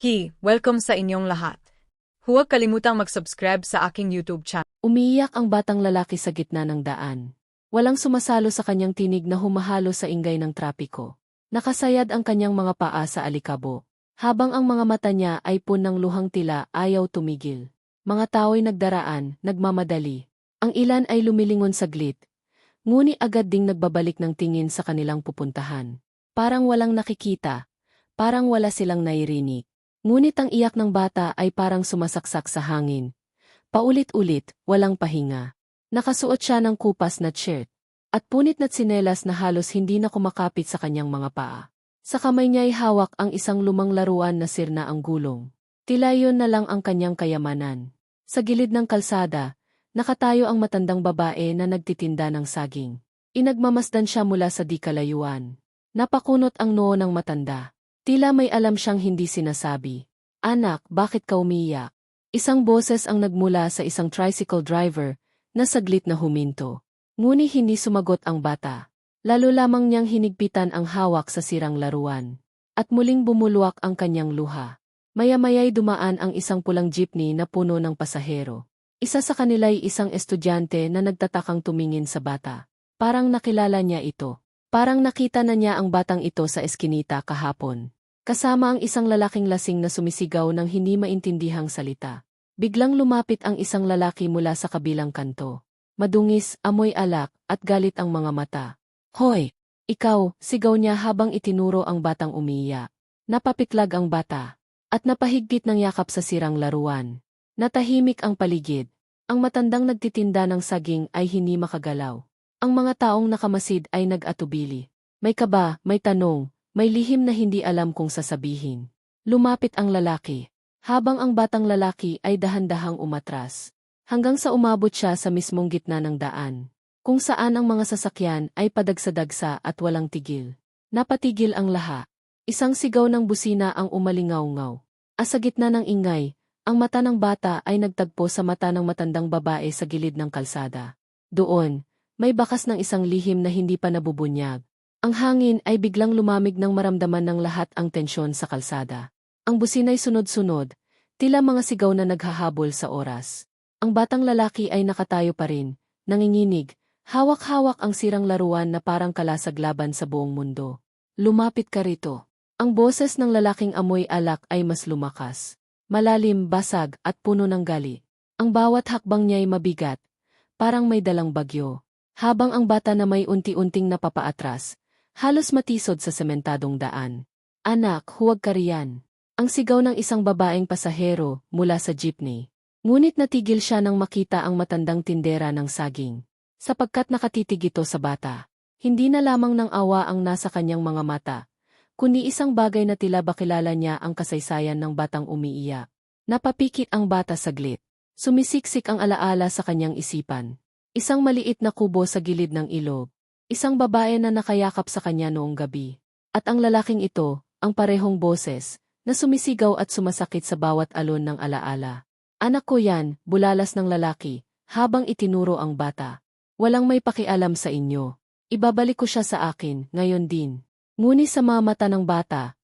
Hi, welcome sa inyong lahat. Huwag kalimutang mag-subscribe sa aking YouTube channel. Umiiyak ang batang lalaki sa gitna ng daan. Walang sumasalo sa kanyang tinig na humahalo sa ingay ng trapiko. Nakasayad ang kanyang mga paa sa alikabo. Habang ang mga mata niya ay punang luhang tila ayaw tumigil. Mga tao'y nagdaraan, nagmamadali. Ang ilan ay lumilingon saglit. Nguni agad ding nagbabalik ng tingin sa kanilang pupuntahan. Parang walang nakikita. Parang wala silang nairinig. Ngunit ang iyak ng bata ay parang sumasaksak sa hangin. Paulit-ulit, walang pahinga. Nakasuot siya ng kupas na shirt. At punit na tsinelas na halos hindi na kumakapit sa kanyang mga paa. Sa kamay niya ay hawak ang isang lumang laruan na sirna ang gulong. Tila yun na lang ang kanyang kayamanan. Sa gilid ng kalsada, nakatayo ang matandang babae na nagtitinda ng saging. Inagmamasdan siya mula sa di kalayuan. Napakunot ang noo ng matanda. Tila may alam siyang hindi sinasabi. Anak, bakit ka umiyak? Isang boses ang nagmula sa isang tricycle driver na saglit na huminto. Nguni hindi sumagot ang bata. Lalo lamang niyang hinigpitan ang hawak sa sirang laruan. At muling bumulwak ang kanyang luha. Maya-maya'y dumaan ang isang pulang jeepney na puno ng pasahero. Isa sa kanila'y isang estudyante na nagtatakang tumingin sa bata. Parang nakilala niya ito. Parang nakita na niya ang batang ito sa eskinita kahapon. Kasama ang isang lalaking lasing na sumisigaw ng hindi maintindihang salita. Biglang lumapit ang isang lalaki mula sa kabilang kanto. Madungis, amoy alak, at galit ang mga mata. Hoy! Ikaw, sigaw niya habang itinuro ang batang umiiyak. Napapitlag ang bata. At napahigpit ng yakap sa sirang laruan. Natahimik ang paligid. Ang matandang nagtitinda ng saging ay hindi makagalaw. Ang mga taong nakamasid ay nag-atubili. May kaba, may tanong, may lihim na hindi alam kung sasabihin. Lumapit ang lalaki. Habang ang batang lalaki ay dahan-dahang umatras. Hanggang sa umabot siya sa mismong gitna ng daan. Kung saan ang mga sasakyan ay padagsa-dagsa at walang tigil. Napatigil ang laha. Isang sigaw ng busina ang umalingaw-ngaw. Asa gitna ng ingay, ang mata ng bata ay nagtagpo sa mata ng matandang babae sa gilid ng kalsada. Doon, may bakas ng isang lihim na hindi pa nabubunyag. Ang hangin ay biglang lumamig nang maramdaman ng lahat ang tensyon sa kalsada. Ang busina'y sunod-sunod, tila mga sigaw na naghahabol sa oras. Ang batang lalaki ay nakatayo pa rin, nanginginig, hawak-hawak ang sirang laruan na parang kalasag laban sa buong mundo. Lumapit ka rito. Ang boses ng lalaking amoy alak ay mas lumakas. Malalim, basag, at puno ng gali. Ang bawat hakbang niya ay mabigat, parang may dalang bagyo. Habang ang bata na may unti-unting napapaatras, halos matisod sa sementadong daan. Anak, huwag ka riyan. Ang sigaw ng isang babaeng pasahero mula sa jeepney. Ngunit natigil siya nang makita ang matandang tindera ng saging. Sapagkat nakatitig ito sa bata. Hindi na lamang ng awa ang nasa kanyang mga mata, kundi isang bagay na tila bakilala niya ang kasaysayan ng batang umiiyak. Napapikit ang bata saglit. Sumisiksik ang alaala sa kanyang isipan. Isang maliit na kubo sa gilid ng ilog. Isang babae na nakayakap sa kanya noong gabi. At ang lalaking ito, ang parehong boses, na sumisigaw at sumasakit sa bawat alon ng alaala. Anak ko yan, bulalas ng lalaki, habang itinuro ang bata. Walang may pakialam sa inyo. Ibabalik ko siya sa akin, ngayon din. Nguni sa mga mata ng bata,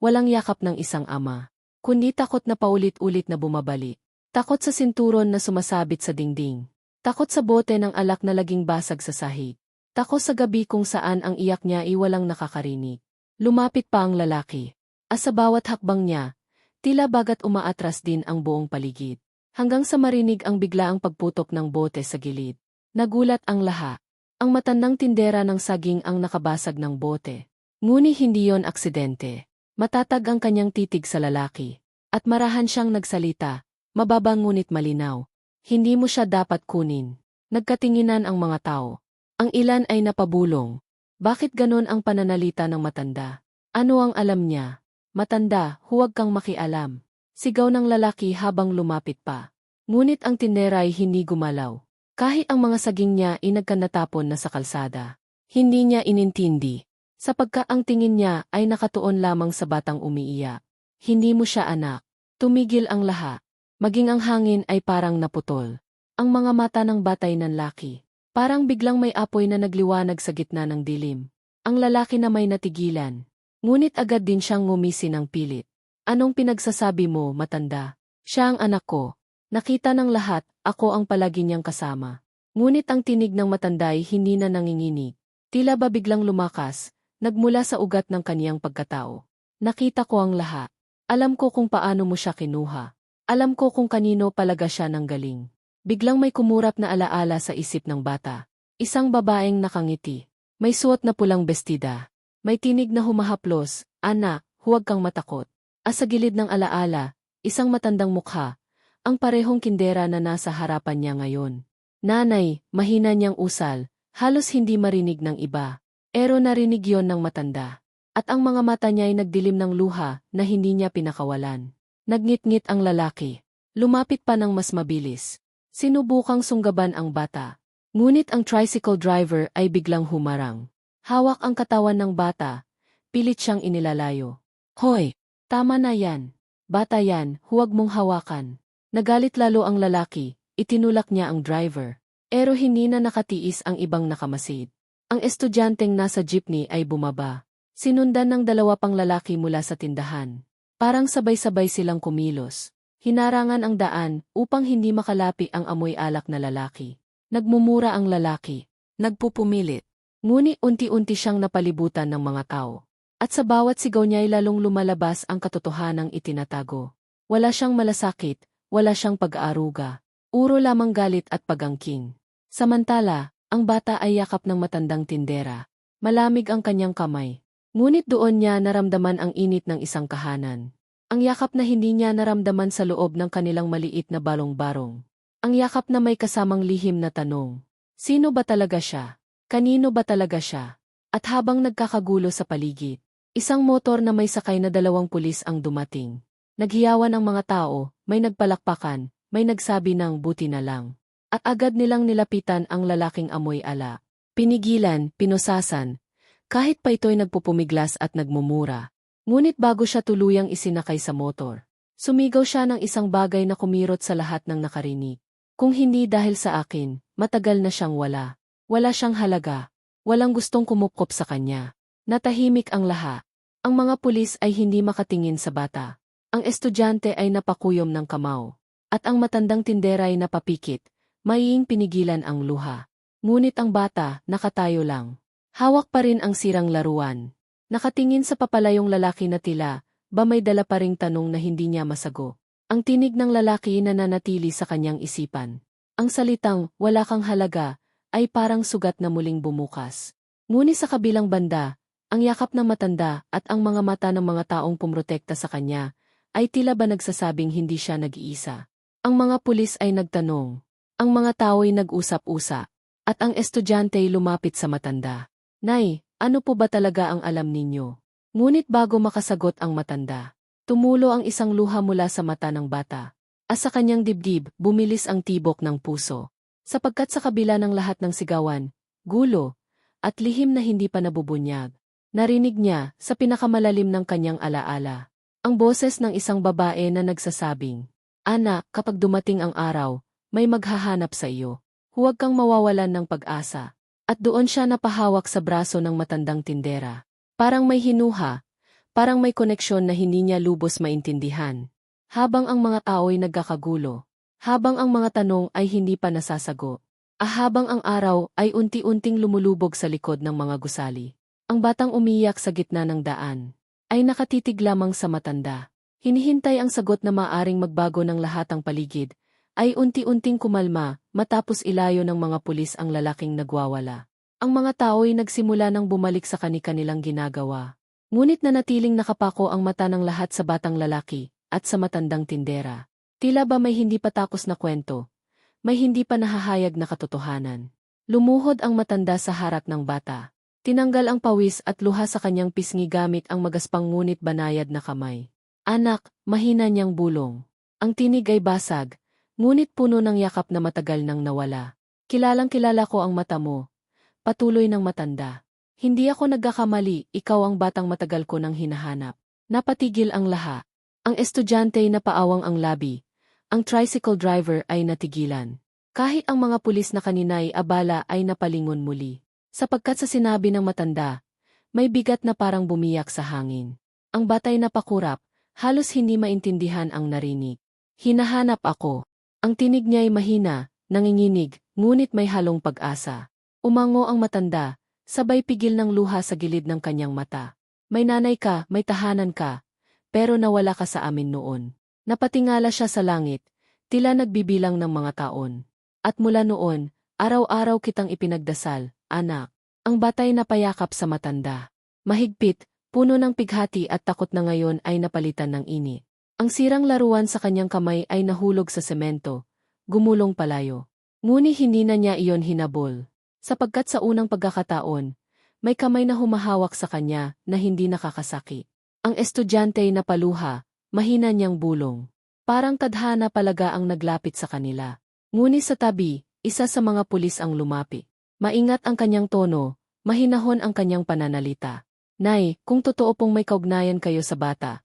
walang yakap ng isang ama. Kundi takot na paulit-ulit na bumabalik. Takot sa sinturon na sumasabit sa dingding. Takot sa bote ng alak na laging basag sa sahig. Takot sa gabi kung saan ang iyak niya ay walang nakakarinig. Lumapit pa ang lalaki. As sa bawat hakbang niya, tila bagat umaatras din ang buong paligid. Hanggang sa marinig ang biglaang pagputok ng bote sa gilid. Nagulat ang laha. Ang matandang tindera ng saging ang nakabasag ng bote. Nguni hindi yon aksidente. Matatag ang kanyang titig sa lalaki. At marahan siyang nagsalita, mababa ngunit malinaw. Hindi mo siya dapat kunin. Nagkatinginan ang mga tao. Ang ilan ay napabulong. Bakit ganon ang pananalita ng matanda? Ano ang alam niya? Matanda, huwag kang makialam. Sigaw ng lalaki habang lumapit pa. Ngunit ang tindera ay hindi gumalaw. Kahit ang mga saging niya ay nagkanatapon na sa kalsada. Hindi niya inintindi sapagka ang tingin niya ay nakatuon lamang sa batang umiiyak. Hindi mo siya anak. Tumigil ang laha. Maging ang hangin ay parang naputol. Ang mga mata ng batay ng laki. Parang biglang may apoy na nagliwanag sa gitna ng dilim. Ang lalaki na may natigilan. Ngunit agad din siyang ngumisi ng pilit. Anong pinagsasabi mo, matanda? Siya ang anak ko. Nakita ng lahat, ako ang palagi niyang kasama. Ngunit ang tinig ng matanda'y hindi na nanginginig. Tila ba biglang lumakas, nagmula sa ugat ng kaniyang pagkatao. Nakita ko ang lahat. Alam ko kung paano mo siya kinuha. Alam ko kung kanino palaga siya ng galing. Biglang may kumurap na alaala sa isip ng bata. Isang babaeng nakangiti. May suot na pulang bestida. May tinig na humahaplos, Anak, huwag kang matakot. As sa gilid ng alaala, isang matandang mukha, ang parehong kindera na nasa harapan niya ngayon. Nanay, mahina niyang usal, halos hindi marinig ng iba. Pero narinig yon ng matanda. At ang mga mata niya ay nagdilim ng luha na hindi niya pinakawalan. Nagngit-ngit ang lalaki. Lumapit pa ng mas mabilis. Sinubukang sunggaban ang bata. Ngunit ang tricycle driver ay biglang humarang. Hawak ang katawan ng bata. Pilit siyang inilalayo. Hoy! Tama na yan. Bata yan, huwag mong hawakan. Nagalit lalo ang lalaki, itinulak niya ang driver. Pero hindi na nakatiis ang ibang nakamasid. Ang estudyanteng nasa jeepney ay bumaba. Sinundan ng dalawa pang lalaki mula sa tindahan. Parang sabay-sabay silang kumilos. Hinarangan ang daan upang hindi makalapi ang amoy alak na lalaki. Nagmumura ang lalaki. Nagpupumilit. Ngunit unti-unti siyang napalibutan ng mga tao. At sa bawat sigaw niya ay lalong lumalabas ang katotohanang itinatago. Wala siyang malasakit, wala siyang pag-aaruga. Uro lamang galit at pagangking. Samantala, ang bata ay yakap ng matandang tindera. Malamig ang kanyang kamay. Ngunit doon niya naramdaman ang init ng isang kahanan. Ang yakap na hindi niya naramdaman sa loob ng kanilang maliit na balong-barong. Ang yakap na may kasamang lihim na tanong. Sino ba talaga siya? Kanino ba talaga siya? At habang nagkakagulo sa paligid, isang motor na may sakay na dalawang pulis ang dumating. Naghiyawan ang mga tao, may nagpalakpakan, may nagsabi ng buti na lang. At agad nilang nilapitan ang lalaking amoy ala. Pinigilan, pinusasan. Kahit pa ito'y nagpupumiglas at nagmumura. Ngunit bago siya tuluyang isinakay sa motor, sumigaw siya ng isang bagay na kumirot sa lahat ng nakarinig. Kung hindi dahil sa akin, matagal na siyang wala. Wala siyang halaga. Walang gustong kumupkop sa kanya. Natahimik ang lahat. Ang mga pulis ay hindi makatingin sa bata. Ang estudyante ay napakuyom ng kamao. At ang matandang tindera ay napapikit, maiing pinigilan ang luha. Ngunit ang bata, nakatayo lang. Hawak pa rin ang sirang laruan. Nakatingin sa papalayong lalaki na tila, ba may dala pa ring tanong na hindi niya masago. Ang tinig ng lalaki na nanatili sa kanyang isipan. Ang salitang, wala kang halaga, ay parang sugat na muling bumukas. Ngunit sa kabilang banda, ang yakap ng matanda at ang mga mata ng mga taong pumrotekta sa kanya, ay tila ba nagsasabing hindi siya nag-iisa. Ang mga pulis ay nagtanong. Ang mga tao ay nag-usap-usa. At ang estudyante lumapit sa matanda. Nay, ano po ba talaga ang alam ninyo? Ngunit bago makasagot ang matanda, tumulo ang isang luha mula sa mata ng bata. As sa kanyang dibdib, bumilis ang tibok ng puso. Sapagkat sa kabila ng lahat ng sigawan, gulo, at lihim na hindi pa nabubunyag, narinig niya sa pinakamalalim ng kanyang alaala. Ang boses ng isang babae na nagsasabing, Anak, kapag dumating ang araw, may maghahanap sa iyo. Huwag kang mawawalan ng pag-asa. At doon siya napahawak sa braso ng matandang tindera. Parang may hinuha, parang may koneksyon na hindi niya lubos maintindihan. Habang ang mga tao ay nagkakagulo, habang ang mga tanong ay hindi pa nasasago, ah habang ang araw ay unti-unting lumulubog sa likod ng mga gusali. Ang batang umiyak sa gitna ng daan, ay nakatitig lamang sa matanda. Hinihintay ang sagot na maaring magbago ng lahat ang paligid, ay unti-unting kumalma matapos ilayo ng mga pulis ang lalaking nagwawala. Ang mga tao ay nagsimula ng bumalik sa kani-kanilang ginagawa. Ngunit nanatiling nakapako ang mata ng lahat sa batang lalaki at sa matandang tindera. Tila ba may hindi pa takos na kwento? May hindi pa nahahayag na katotohanan. Lumuhod ang matanda sa harap ng bata. Tinanggal ang pawis at luha sa kanyang pisngi gamit ang magaspang ngunit banayad na kamay. Anak, mahina niyang bulong. Ang tinig ay basag, ngunit puno ng yakap na matagal nang nawala. Kilalang kilala ko ang mata mo. Patuloy ng matanda. Hindi ako nagkakamali, ikaw ang batang matagal ko nang hinahanap. Napatigil ang laha. Ang estudyante ay napaawang ang labi. Ang tricycle driver ay natigilan. Kahit ang mga pulis na kanina ay abala ay napalingon muli. Sapagkat sa sinabi ng matanda, may bigat na parang bumiyak sa hangin. Ang batay napakurap, Halos hindi maintindihan ang narinig. Hinahanap ako. Ang tinig niya'y mahina, nanginginig, ngunit may halong pag-asa. Umango ang matanda, sabay pigil ng luha sa gilid ng kanyang mata. May nanay ka, may tahanan ka, pero nawala ka sa amin noon. Napatingala siya sa langit, tila nagbibilang ng mga taon. At mula noon, araw-araw kitang ipinagdasal, anak. Ang batay na payakap sa matanda. Mahigpit, puno ng pighati at takot na ngayon ay napalitan ng ini. Ang sirang laruan sa kanyang kamay ay nahulog sa semento, gumulong palayo. Ngunit hindi na niya iyon hinabol. Sapagkat sa unang pagkakataon, may kamay na humahawak sa kanya na hindi nakakasakit. Ang estudyante na paluha, mahina niyang bulong. Parang tadhana palaga ang naglapit sa kanila. Ngunit sa tabi, isa sa mga pulis ang lumapi. Maingat ang kanyang tono, mahinahon ang kanyang pananalita. Nay, kung totoo pong may kaugnayan kayo sa bata,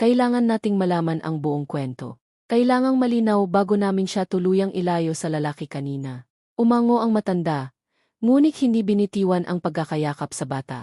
kailangan nating malaman ang buong kwento. Kailangang malinaw bago namin siya tuluyang ilayo sa lalaki kanina. Umango ang matanda, ngunit hindi binitiwan ang pagkakayakap sa bata.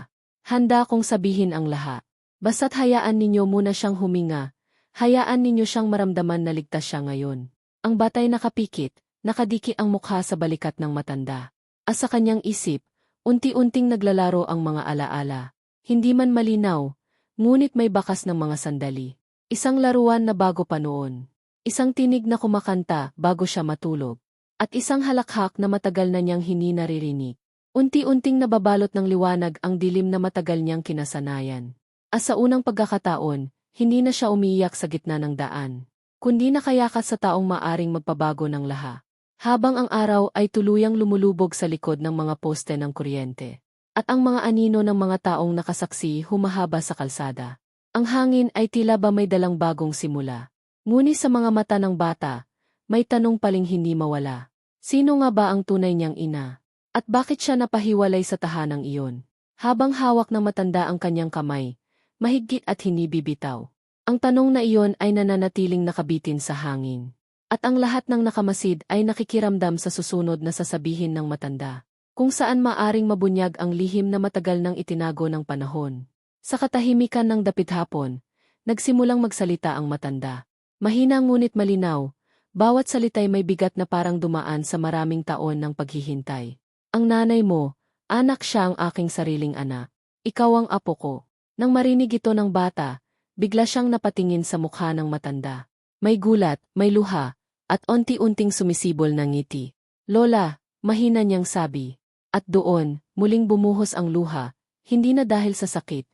Handa kong sabihin ang lahat. Basta't hayaan ninyo muna siyang huminga, hayaan ninyo siyang maramdaman na ligtas siya ngayon. Ang batay nakapikit, nakadiki ang mukha sa balikat ng matanda. As sa kanyang isip, unti-unting naglalaro ang mga alaala. Hindi man malinaw, ngunit may bakas ng mga sandali. Isang laruan na bago pa noon. Isang tinig na kumakanta bago siya matulog. At isang halakhak na matagal na niyang hindi naririnig. Unti-unting nababalot ng liwanag ang dilim na matagal niyang kinasanayan. As sa unang pagkakataon, hindi na siya umiiyak sa gitna ng daan, kundi nakayakas sa taong maaring magpabago ng laha. Habang ang araw ay tuluyang lumulubog sa likod ng mga poste ng kuryente. At ang mga anino ng mga taong nakasaksi humahaba sa kalsada. Ang hangin ay tila ba may dalang bagong simula. Ngunit sa mga mata ng bata, may tanong paling hindi mawala. Sino nga ba ang tunay niyang ina? At bakit siya napahiwalay sa tahanang iyon? Habang hawak ng matanda ang kanyang kamay, mahigit at hindi bibitaw. Ang tanong na iyon ay nananatiling nakabitin sa hangin. At ang lahat ng nakamasid ay nakikiramdam sa susunod na sasabihin ng matanda, kung saan maaring mabunyag ang lihim na matagal nang itinago ng panahon. Sa katahimikan ng dapit hapon, nagsimulang magsalita ang matanda. Mahina ngunit malinaw, bawat salita'y may bigat na parang dumaan sa maraming taon ng paghihintay. Ang nanay mo, anak siya ang aking sariling anak. Ikaw ang apo ko. Nang marinig ito ng bata, bigla siyang napatingin sa mukha ng matanda. May gulat, may luha, at onti-unting sumisibol ng ngiti. Lola, mahina niyang sabi. At doon, muling bumuhos ang luha, hindi na dahil sa sakit,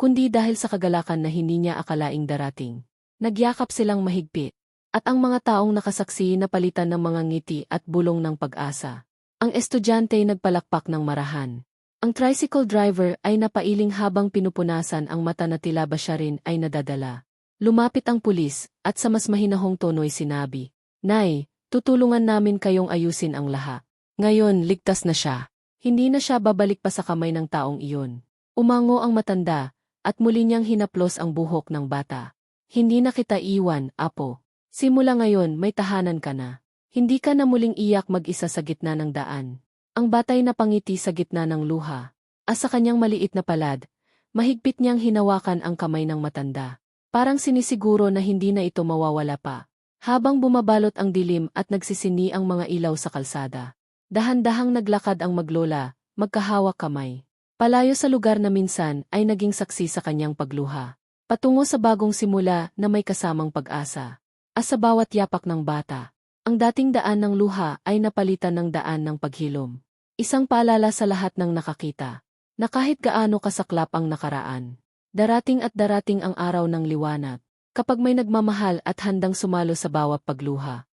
kundi dahil sa kagalakan na hindi niya akalaing darating. Nagyakap silang mahigpit, at ang mga taong nakasaksi na palitan ng mga ngiti at bulong ng pag-asa. Ang estudyante nagpalakpak ng marahan. Ang tricycle driver ay napailing habang pinupunasan ang mata na tila ba siya rin ay nadadala. Lumapit ang pulis at sa mas mahinahong tono'y sinabi, Nay, tutulungan namin kayong ayusin ang laha. Ngayon, ligtas na siya. Hindi na siya babalik pa sa kamay ng taong iyon. Umango ang matanda at muli niyang hinaplos ang buhok ng bata. Hindi na kita iwan, apo. Simula ngayon may tahanan ka na. Hindi ka na muling iyak mag-isa sa gitna ng daan. Ang batay na pangiti sa gitna ng luha. As sa kanyang maliit na palad, mahigpit niyang hinawakan ang kamay ng matanda. Parang sinisiguro na hindi na ito mawawala pa. Habang bumabalot ang dilim at nagsisini ang mga ilaw sa kalsada. Dahan-dahang naglakad ang maglola, magkahawak kamay. Palayo sa lugar na minsan ay naging saksi sa kanyang pagluha. Patungo sa bagong simula na may kasamang pag-asa. As sa bawat yapak ng bata, ang dating daan ng luha ay napalitan ng daan ng paghilom. Isang paalala sa lahat ng nakakita, na kahit gaano kasaklap ang nakaraan, darating at darating ang araw ng liwanag, kapag may nagmamahal at handang sumalo sa bawat pagluha.